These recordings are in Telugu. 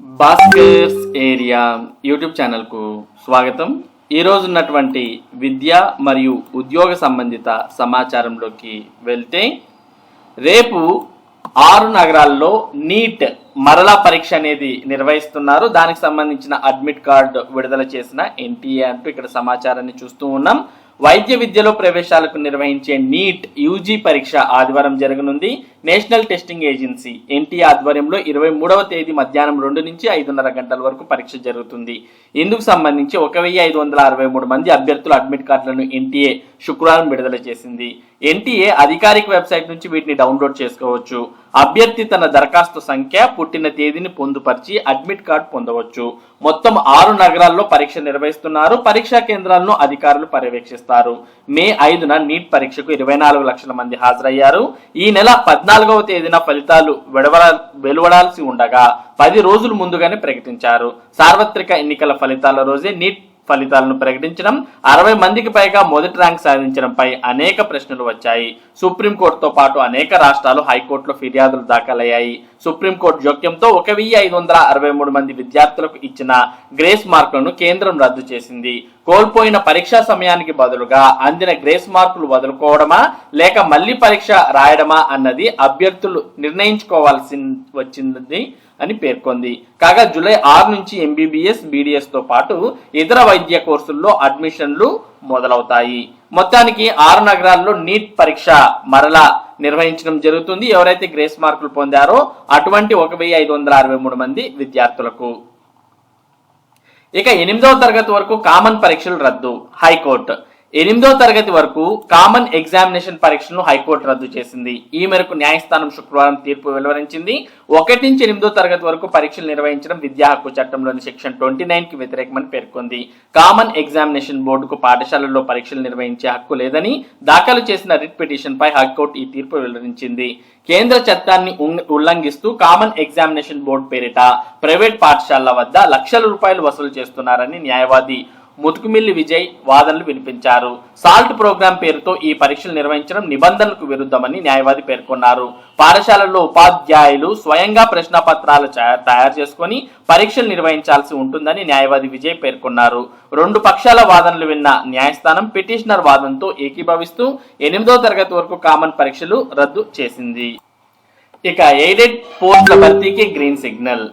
భాస్కర్స్ ఏరియా యూట్యూబ్ ఛానల్కు స్వాగతం. ఈరోజు ఉన్నటువంటి విద్య మరియు ఉద్యోగ సంబంధిత సమాచారంలోకి వెళ్తే రేపు ఆరు నగరాల్లో నీట్ మరలా పరీక్ష అనేది నిర్వహిస్తున్నారు. దానికి సంబంధించిన అడ్మిట్ కార్డు విడుదల చేసిన ఎన్టీఏ అంటూ ఇక్కడ సమాచారాన్ని చూస్తూ ఉన్నాం. వైద్య విద్యలో ప్రవేశాలకు నిర్వహించే నీట్ యూజీ పరీక్ష ఆదివారం జరగనుంది. నేషనల్ టెస్టింగ్ ఏజెన్సీ ఎన్టీ ఆధ్వర్యంలో ఇరవై మూడవ తేదీ మధ్యాహ్నం రెండు నుంచి ఐదున్నర గంటల వరకు పరీక్ష జరుగుతుంది. ఇందుకు సంబంధించి ఒక వెయ్యి ఐదు వందల అరవై మూడు మంది అభ్యర్థుల అడ్మిట్ కార్డులను ఎన్టీఏ శుక్రవారం విడుదల చేసింది. ఎన్టీఏ అధికారిక వెబ్సైట్ నుంచి వీటిని డౌన్లోడ్ చేసుకోవచ్చు. అభ్యర్థి తన దరఖాస్తు సంఖ్య పుట్టిన తేదీని పొందుపరిచి అడ్మిట్ కార్డు పొందవచ్చు. మొత్తం ఆరు నగరాల్లో పరీక్ష నిర్వహిస్తున్నారు. పరీక్షా కేంద్రాలను అధికారులు పర్యవేక్షిస్తారు. మే ఐదున నీట్ పరీక్షకు ఇరవై నాలుగు లక్షల మంది హాజరయ్యారు. ఈ నెల పద్నాలుగవ తేదీన ఫలితాలు వెలువడ వెలువడాల్సి ఉండగా పది రోజులు ముందుగానే ప్రకటించారు. సార్వత్రిక ఎన్నికల ఫలితాల రోజే నీట్ ఫలితాలను ప్రకటించడం అరవై మందికి పైగా మొదటి ర్యాంక్ సాధించడంపై అనేక ప్రశ్నలు వచ్చాయి. సుప్రీంకోర్టుతో పాటు అనేక రాష్ట్రాలు హైకోర్టులో ఫిర్యాదులు దాఖలయ్యాయి. సుప్రీంకోర్టు జోక్యంతో ఒక వెయ్యి ఐదు వందల అరవై మూడు మంది విద్యార్థులకు ఇచ్చిన గ్రేస్ మార్కులను కేంద్రం రద్దు చేసింది. కోల్పోయిన పరీక్షా సమయానికి బదులుగా అందిన గ్రేస్ మార్కులు వదులుకోవడమా లేక మళ్ళీ పరీక్ష రాయడమా అన్నది అభ్యర్థులు నిర్ణయించుకోవాల్సి వచ్చింది అని పేర్కొంది. కాగా జూలై ఆరు నుంచి ఎంబీబీఎస్ బీడీఎస్తో పాటు ఇతర వైద్య కోర్సుల్లో అడ్మిషన్లు మొదలవుతాయి. మొత్తానికి ఆరు నగరాల్లో నీట్ పరీక్ష మరలా నిర్వహించడం జరుగుతుంది. ఎవరైతే గ్రేస్ మార్కులు పొందారో అటువంటి ఒక వెయ్యి ఐదు వందల అరవై మూడు మంది విద్యార్థులకు. ఇక ఎనిమిదవ తరగతి వరకు కామన్ పరీక్షలు రద్దు. హైకోర్టు. ఎనిమిదో తరగతి వరకు కామన్ ఎగ్జామినేషన్ పరీక్షలను హైకోర్టు రద్దు చేసింది. ఈ మేరకు న్యాయస్థానం శుక్రవారం తీర్పు వెలువరించింది. ఒకటి నుంచి ఎనిమిదో తరగతి వరకు పరీక్షలు నిర్వహించడం విద్యా హక్కు చట్టంలోని సెక్షన్ ట్వంటీ నైన్కి వ్యతిరేకమని పేర్కొంది. కామన్ ఎగ్జామినేషన్ బోర్డుకు పాఠశాలల్లో పరీక్షలు నిర్వహించే హక్కు లేదని దాఖలు చేసిన రిట్ పిటిషన్ పై హైకోర్టు ఈ తీర్పు వెలువరించింది. కేంద్ర చట్టాన్ని ఉల్లంఘిస్తూ కామన్ ఎగ్జామినేషన్ బోర్డు పేరిట ప్రైవేట్ పాఠశాలల వద్ద లక్షల రూపాయలు వసూలు చేస్తున్నారని న్యాయవాది ముతుకుమిల్లి విజయ్ వాదనలు వినిపించారు. సాల్ట్ ప్రోగ్రాం పేరుతో ఈ పరీక్షలు నిర్వహించడం నిబంధనలకు విరుద్ధమని న్యాయవాది పేర్కొన్నారు. పాఠశాలల్లో ఉపాధ్యాయులు స్వయంగా ప్రశ్నపత్రాలు తయారు చేసుకొని పరీక్షలు నిర్వహించాల్సి ఉంటుందని న్యాయవాది విజయ్ పేర్కొన్నారు. రెండు పక్షాల వాదనలు విన్న న్యాయస్థానం పిటిషనర్ వాదనతో ఏకీభవిస్తూ ఎనిమిదో తరగతి వరకు కామన్ పరీక్షలు రద్దు చేసింది. ఇక ఎయిడెడ్ పోస్టుల భర్తీకి గ్రీన్ సిగ్నల్.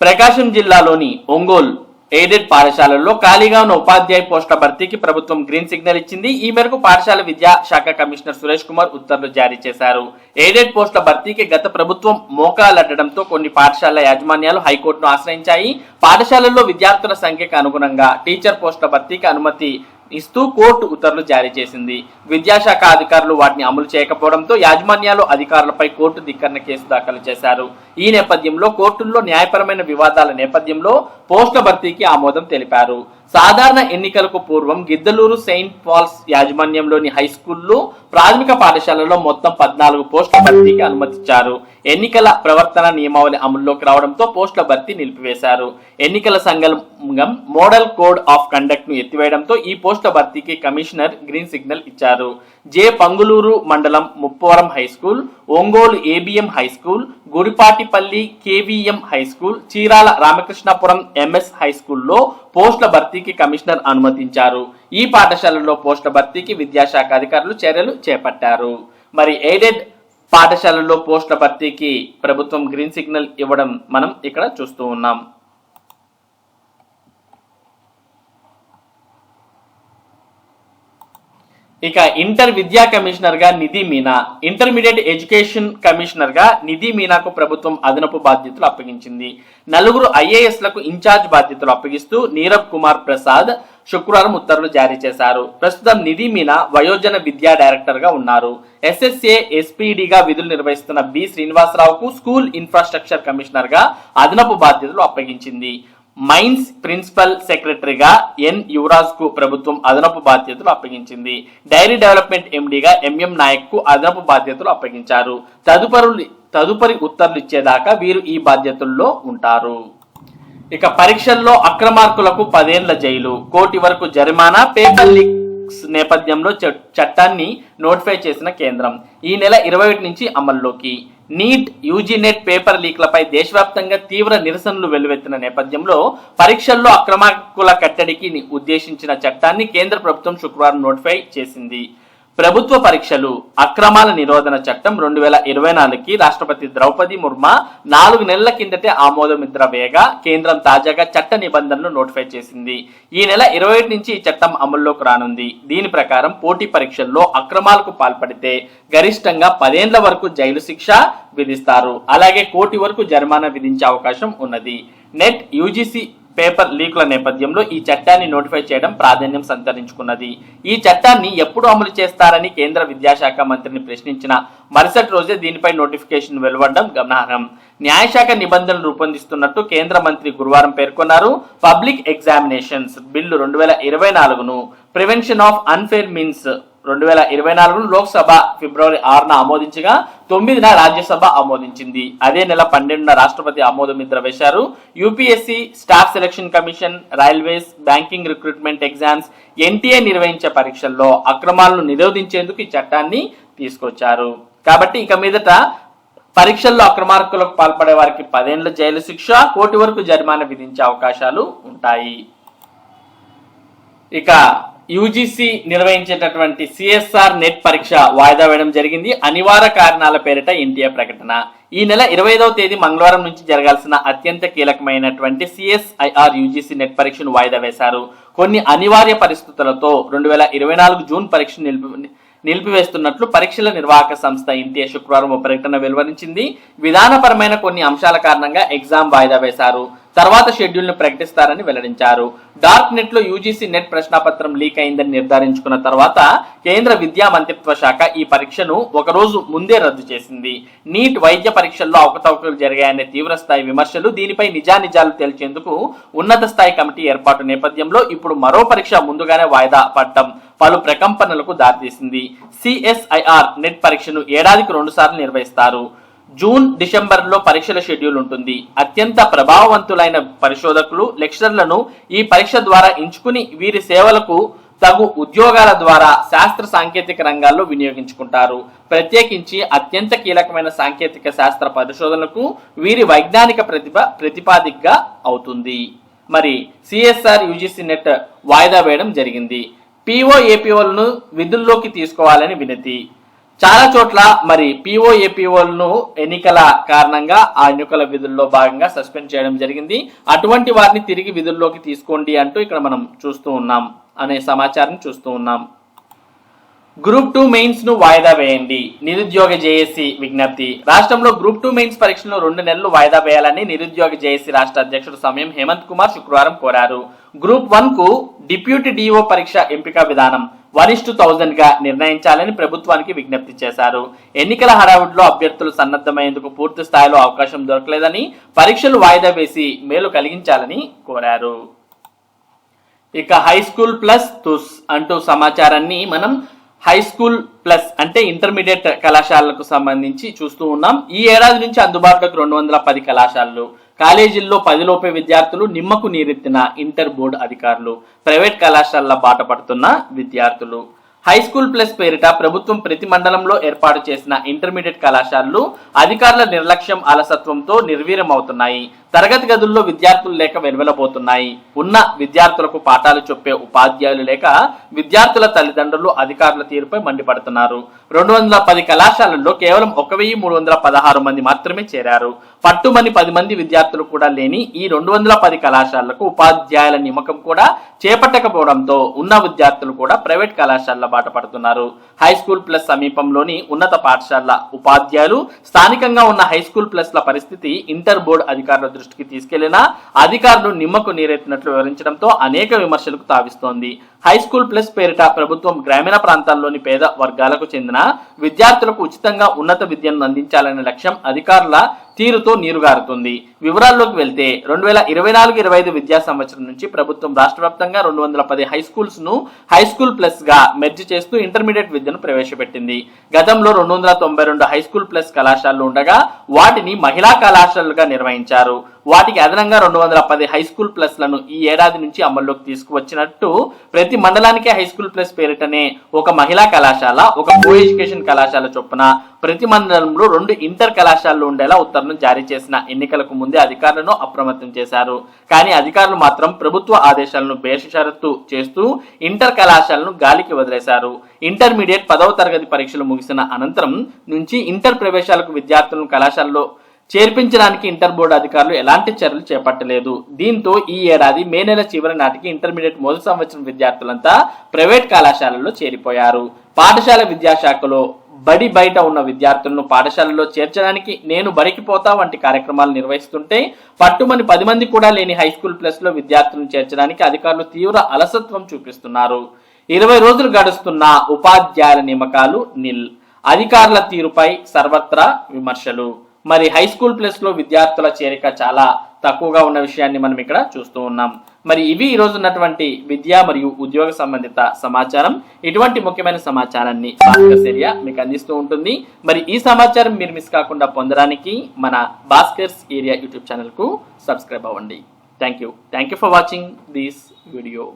ప్రకాశం జిల్లాలోని ఒంగోలు ఎయిడెడ్ పాఠశాలల్లో ఖాళీగా ఉన్న ఉపాధ్యాయ పోస్టుల భర్తీకి ప్రభుత్వం గ్రీన్ సిగ్నల్ ఇచ్చింది. ఈ మేరకు పాఠశాల విద్యా శాఖ కమిషనర్ సురేష్ కుమార్ ఉత్తర్వులు జారీ చేశారు. ఎయిడెడ్ పోస్టుల భర్తీకి గత ప్రభుత్వం మోకాలడ్డడంతో కొన్ని పాఠశాల యాజమాన్యాలు హైకోర్టును ఆశ్రయించాయి. పాఠశాలల్లో విద్యార్థుల సంఖ్యకు అనుగుణంగా టీచర్ పోస్టుల భర్తీకి అనుమతి ఇస్తూ కోర్టు ఉత్తర్వులు జారీ చేసింది. విద్యాశాఖ అధికారులు వాటిని అమలు చేయకపోవడంతో యాజమాన్యాలు అధికారులపై కోర్టు ధిక్కరణ కేసు దాఖలు చేశారు. ఈ నేపథ్యంలో కోర్టుల్లో న్యాయపరమైన వివాదాల నేపథ్యంలో పోస్టుల భర్తీకి ఆమోదం తెలిపారు. సాధారణ ఎన్నికలకు పూర్వం గిద్దలూరు సెయింట్ పాల్స్ యాజమాన్యంలోని హై స్కూల్లో ప్రాథమిక పాఠశాలలో మొత్తం పద్నాలుగు పోస్టుల భర్తీకి అనుమతిచ్చారు. ఎన్నికల ప్రవర్తన నియమావళి అమల్లోకి రావడంతో పోస్టుల భర్తీ నిలిపివేశారు. ఎన్నికల సంఘం మోడల్ కోడ్ ఆఫ్ కండక్ట్ను ఎత్తివేయడంతో ఈ పోస్టుల భర్తీకి కమిషనర్ గ్రీన్ సిగ్నల్ ఇచ్చారు. జే పంగులూరు మండలం Muppavaram high school Ongole ABM high school Gudipatipalli KVM high school Chirala Ramakrishnapuram MS high స్కూల్లో పోస్టుల భర్తీకి కమిషనర్ అనుమతించారు. ఈ పాఠశాలల్లో పోస్టుల భర్తీకి విద్యాశాఖ అధికారులు చర్యలు చేపట్టారు. మరి ఎయిడెడ్ పాఠశాలల్లో పోస్టుల భర్తీకి ప్రభుత్వం గ్రీన్ సిగ్నల్ ఇవ్వడం మనం ఇక్కడ చూస్తూ ఉన్నాం. ఇక ఇంటర్ విద్యా కమిషనర్గా నిధి మీనా ఇంటర్మీడియట్ ఎడ్యుకేషన్ కమిషనర్గా నిధి మీనాకు ప్రభుత్వం అదనపు బాధ్యతలు అప్పగించింది. నలుగురు ఐఏఎస్లకు ఇన్ఛార్జ్ బాధ్యతలు అప్పగిస్తూ నీరబ్ కుమార్ ప్రసాద్ శుక్రవారం ఉత్తర్వులు జారీ చేశారు. ప్రస్తుతం నిధి మీనా వయోజన విద్యా డైరెక్టర్గా ఉన్నారు. ఎస్ఎస్ఏ ఎస్పీడీగా విధులు నిర్వహిస్తున్న బి శ్రీనివాసరావుకు స్కూల్ ఇన్ఫ్రాస్ట్రక్చర్ కమిషనర్గా అదనపు బాధ్యతలు అప్పగించింది. మైన్స్ ప్రిన్సిపల్ సెక్రటరీగా ఎన్ యువరాజ్కు ప్రభుత్వం అదనపు బాధ్యతలు అప్పగించింది. డైరీ డెవలప్మెంట్ ఎండిగా ఎంఎం నాయక్కు అదనపు బాధ్యతలు అప్పగించారు. తదుపరి తదుపరి ఉత్తర్వులు ఇచ్చేదాకా వీరు ఈ బాధ్యతల్లో ఉంటారు. ఇక పరీక్షల్లో అక్రమార్కులకు పదేళ్ళ జైలు. కోటి వరకు జరిమానా పేపర్ లీక్స్ నేపథ్యంలో చ- చట్టాన్ని నోటిఫై చేసిన కేంద్రం. ఈ నెల ఇరవై ఒకటి నుంచి అమల్లోకి. నీట్ యూజీ నెట్ పేపర్ లీక్లపై దేశవ్యాప్తంగా తీవ్ర నిరసనలు వెల్లువెత్తిన నేపథ్యంలో పరీక్షల్లో అక్రమార్కుల కట్టడికి ఉద్దేశించిన చట్టాన్ని కేంద్ర ప్రభుత్వం శుక్రవారం నోటిఫై చేసింది. ప్రభుత్వ పరీక్షలు అక్రమాల నిరోధన చట్టం రెండు వేల ఇరవై నాలుగుకి రాష్ట్రపతి ద్రౌపది ముర్మ నాలుగు నెలల కిందటే ఆమోదముద్ర వేయగా కేంద్రం తాజాగా చట్ట నిబంధనలు నోటిఫై చేసింది. ఈ నెల ఇరవై నుంచి ఈ చట్టం అమల్లోకి రానుంది. దీని ప్రకారం పోటీ పరీక్షల్లో అక్రమాలకు పాల్పడితే గరిష్టంగా పదేండ్ల వరకు జైలు శిక్ష విధిస్తారు. అలాగే కోటి వరకు జరిమానా విధించే అవకాశం ఉన్నది. నెట్ యూజీసీ పేపర్ లీకుల నేపథ్యంలో ఈ చట్టాన్ని నోటిఫై చేయడం ప్రాధాన్యం సంతరించుకున్నది. ఈ చట్టాన్ని ఎప్పుడు అమలు చేస్తారని కేంద్ర విద్యాశాఖ మంత్రిని ప్రశ్నించిన మరుసటి రోజే దీనిపై నోటిఫికేషన్ వెలువడడం గమనార్హం. న్యాయశాఖ నిబంధనలు రూపొందిస్తున్నట్టు కేంద్ర మంత్రి గురువారం పేర్కొన్నారు. పబ్లిక్ ఎగ్జామినేషన్స్ బిల్లు రెండు వేల ఇరవై నాలుగును ప్రివెన్షన్ ఆఫ్ అన్ఫేర్ మీన్స్ రెండు వేల ఇరవై నాలుగును లోక్సభ ఫిబ్రవరి ఆరున ఆమోదించగా తొమ్మిదిన రాజ్యసభ ఆమోదించింది. అదే నెల పన్నెండున రాష్ట్రపతి ఆమోదముద్ర వేశారు. UPSC staff selection commission railways banking recruitment exams NTA నిర్వహించే పరీక్షల్లో అక్రమాలను నిరోధించేందుకు ఈ చట్టాన్ని తీసుకొచ్చారు. కాబట్టి ఇక మీదట పరీక్షల్లో అక్రమార్కులకు పాల్పడే వారికి పదేళ్ళ జైలు శిక్ష కోటి వరకు జరిమానా విధించే అవకాశాలు ఉంటాయి. ఇక యూజీసీ నిర్వహించేటటువంటి సిఎస్ఆర్ నెట్ పరీక్ష వాయిదా వేయడం జరిగింది. అనివార్య కారణాల పేరిట ఎన్టీఏ ప్రకటన. ఈ నెల ఇరవై ఐదవ తేదీ మంగళవారం నుంచి జరగాల్సిన అత్యంత కీలకమైనటువంటి సిఎస్ఐఆర్ యూజీసీ నెట్ పరీక్షను వాయిదా వేశారు. కొన్ని అనివార్య పరిస్థితులతో రెండు వేల ఇరవై నాలుగు జూన్ పరీక్ష నిలిపి నిలిపివేస్తున్నట్లు పరీక్షల నిర్వాహక సంస్థ ఎన్టీఏ శుక్రవారం ఒక ప్రకటన వెలువరించింది. విధానపరమైన కొన్ని అంశాల కారణంగా ఎగ్జామ్ వాయిదా వేశారు. తర్వాత షెడ్యూల్ను ప్రకటిస్తారని వెల్లడించారు. డార్క్ నెట్లో యూజీసీ నెట్ ప్రశ్నాపత్రం లీక్ అయిందని నిర్ధారించుకున్న తర్వాత కేంద్ర విద్యా మంత్రిత్వ శాఖ ఈ పరీక్షను ఒక రోజు ముందే రద్దు చేసింది. నీట్ వైద్య పరీక్షల్లో అవకతవకలు జరిగాయనే తీవ్రస్థాయి విమర్శలు దీనిపై నిజానిజాలు తేల్చేందుకు ఉన్నత స్థాయి కమిటీ ఏర్పాటు నేపథ్యంలో ఇప్పుడు మరో పరీక్ష ముందుగానే వాయిదా పడటం పలు ప్రకంపనలకు దారితీసింది. సిఎస్ఐఆర్ నెట్ పరీక్షను ఏడాదికి రెండుసార్లు నిర్వహిస్తారు. జూన్ డిసెంబర్లో పరీక్షల షెడ్యూల్ ఉంటుంది. అత్యంత ప్రభావవంతులైన పరిశోధకులు లెక్చరర్లను ఈ పరీక్ష ద్వారా ఎంచుకుని వీరి సేవలకు తగు ఉద్యోగాల ద్వారా శాస్త్ర సాంకేతిక రంగాల్లో వినియోగించుకుంటారు. ప్రత్యేకించి అత్యంత కీలకమైన సాంకేతిక శాస్త్ర పరిశోధనలకు వీరి వైజ్ఞానిక ప్రతిభ ప్రతిపాదికగా అవుతుంది. మరి సిఎస్ఆర్ యూజీసీ నెట్ వాయిదా వేయడం జరిగింది. పిఓ ఏపీఓలను విధుల్లోకి తీసుకోవాలని వినతి. చాలా చోట్ల మరి పిఓ ఏపీఓలను ఎన్నికల కారణంగా ఆ ఎన్నికల విధుల్లో భాగంగా సస్పెండ్ చేయడం జరిగింది. అటువంటి వారిని తిరిగి విధుల్లోకి తీసుకోండి అంటూ ఇక్కడ మనం చూస్తూ ఉన్నాం అనే సమాచారం చూస్తూ ఉన్నాం. గ్రూప్ టూ మెయిన్స్ను వాయిదా వేయండి. నిరుద్యోగ జేఏసీ విజ్ఞప్తి. రాష్ట్రంలో గ్రూప్ టూ మెయిన్స్ పరీక్షలను రెండు నెలలు వాయిదా వేయాలని నిరుద్యోగ జేఏసీ రాష్ట్ర అధ్యక్షుడు సమయం హేమంత్ కుమార్ శుక్రవారం కోరారు. గ్రూప్ వన్కు డిప్యూటీ డిఓ పరీక్ష ఎంపిక విధానం వన్ ఇస్ థౌజండ్గా నిర్ణయించాలని ప్రభుత్వానికి విజ్ఞప్తి చేశారు. ఎన్నికల హడావుడిలో అభ్యర్థులు సన్నద్ధమయ్యేందుకు పూర్తి స్థాయిలో అవకాశం దొరకలేదని పరీక్షలు వాయిదా వేసి మేలు కలిగించాలని కోరారు. ఇక హై స్కూల్ ప్లస్ తుస్ అంటూ సమాచారాన్ని మనం హై స్కూల్ ప్లస్ అంటే ఇంటర్మీడియట్ కళాశాలలకు సంబంధించి చూస్తూ ఉన్నాం. ఈ ఏడాది నుంచి అందుబాటులోకి రెండు వందల పది కళాశాలలు. కాలేజీల్లో పదిలోపే విద్యార్థులు నిమ్మకు నీరెత్తిన ఇంటర్ బోర్డు అధికారులు ప్రైవేట్ కళాశాలల బాట పడుతున్న విద్యార్థులు. హై స్కూల్ ప్లస్ పేరిట ప్రభుత్వం ప్రతి మండలంలో ఏర్పాటు చేసిన ఇంటర్మీడియట్ కళాశాలలు అధికారుల నిర్లక్ష్యం అలసత్వంతో నిర్వీర్యమవుతున్నాయి. తరగతి గదుల్లో విద్యార్థులు లేక వెలువెలబోతున్నాయి. ఉన్న విద్యార్థులకు పాఠాలు చెప్పే ఉపాధ్యాయులు లేక విద్యార్థుల తల్లిదండ్రులు అధికారుల తీరుపై మండిపడుతున్నారు. రెండు వందల పది కళాశాలల్లో కేవలం ఒక వెయ్యి మూడు వందల పదహారు మంది మాత్రమే చేరారు. పట్టుమని పది మంది విద్యార్థులు కూడా లేని ఈ రెండు వందల పది కళాశాలలకు ఉపాధ్యాయుల నియమకం కూడా చేపట్టకపోవడంతో ఉన్న విద్యార్థులు కూడా ప్రైవేట్ కళాశాలల బాట పడుతున్నారు. హై స్కూల్ ప్లస్ సమీపంలోని ఉన్నత పాఠశాలల ఉపాధ్యాయులు స్థానికంగా ఉన్న హై స్కూల్ ప్లస్ల పరిస్థితి ఇంటర్ బోర్డు అధికారుల దృష్టికి తీసుకెళ్ళినా అధికారులు నిమ్మకు నీరెత్తినట్లు వివరించడంతో అనేక విమర్శలకు తావిస్తోంది. హై స్కూల్ ప్లస్ పేరిట ప్రభుత్వం గ్రామీణ ప్రాంతాల్లోని పేద వర్గాలకు చెందిన విద్యార్థులకు ఉచితంగా ఉన్నత విద్యను అందించాలనే లక్ష్యం అధికారుల తీరుతో నీరుగారుతుంది. వివరాల్లోకి వెళ్తే రెండు వేల ఇరవై నాలుగు ఇరవై ఐదు విద్యా సంవత్సరం నుంచి ప్రభుత్వం రాష్ట్ర వ్యాప్తంగా రెండు వందల పది హై స్కూల్స్ను హై స్కూల్ ప్లస్గా మెర్జ్ చేస్తూ ఇంటర్మీడియట్ విద్యను ప్రవేశపెట్టింది. గతంలో రెండు వందల తొంభై రెండు హై స్కూల్ ప్లస్ కళాశాలలు ఉండగా వాటిని మహిళా కళాశాలలుగా నిర్వహించారు. వాటికి అదనంగా రెండు వందల పది హై స్కూల్ ప్లస్లను ఈ ఏడాది నుంచి అమల్లోకి తీసుకువచ్చినట్టు ప్రతి మండలానికే హై స్కూల్ ప్లస్ పేరిటనే ఒక మహిళా కళాశాల ఒక కో ఎడ్యుకేషన్ కళాశాల చొప్పున ప్రతి మండలంలో రెండు ఇంటర్ కళాశాలలు ఉండేలా ఉత్తర్వులు జారీ చేసిన ఎన్నికలకు ముందే అధికారులను అప్రమత్తం చేశారు. కానీ అధికారులు మాత్రం ప్రభుత్వ ఆదేశాలను బేషరత్తు చేస్తూ ఇంటర్ కళాశాలను గాలికి వదిలేశారు. ఇంటర్మీడియట్ పదవ తరగతి పరీక్షలు ముగిసిన అనంతరం నుంచి ఇంటర్ ప్రవేశాలకు విద్యార్థులను కళాశాలలో చేర్పించడానికి ఇంటర్ బోర్డు అధికారులు ఎలాంటి చర్యలు చేపట్టలేదు. దీంతో ఈ ఏడాది మే నెల చివరి నాటికి ఇంటర్మీడియట్ మొదటి సంవత్సరం విద్యార్థులంతా ప్రైవేట్ కళాశాలల్లో చేరిపోయారు. పాఠశాల విద్యాశాఖలో బడి బయట ఉన్న విద్యార్థులను పాఠశాలలో చేర్చడానికి నేను బడికి పోతా వంటి కార్యక్రమాలు నిర్వహిస్తుంటే పట్టుమని పది మంది కూడా లేని హై స్కూల్ ప్లస్లో విద్యార్థులను చేర్చడానికి అధికారులు తీవ్ర అలసత్వం చూపిస్తున్నారు. ఇరవై రోజులు గడుస్తున్న ఉపాధ్యాయుల నియమకాలు నిల్. అధికారుల తీరుపై సర్వత్రా విమర్శలు. మరి హై స్కూల్ ప్లస్లో విద్యార్థుల చేరిక చాలా తక్కువగా ఉన్న విషయాన్ని మనం ఇక్కడ చూస్తూ ఉన్నాం. మరి ఇవి ఈ రోజు ఉన్నటువంటి విద్య మరియు ఉద్యోగ సంబంధిత సమాచారం. ఇటువంటి ముఖ్యమైన సమాచారాన్ని భాస్కర్స్ ఏరియా మీకు అందిస్తూ ఉంటుంది. మరి ఈ సమాచారం మీరు మిస్ కాకుండా పొందడానికి మన భాస్కర్స్ ఏరియా యూట్యూబ్ ఛానల్కు సబ్స్క్రైబ్ అవ్వండి. Thank you thank you for watching this video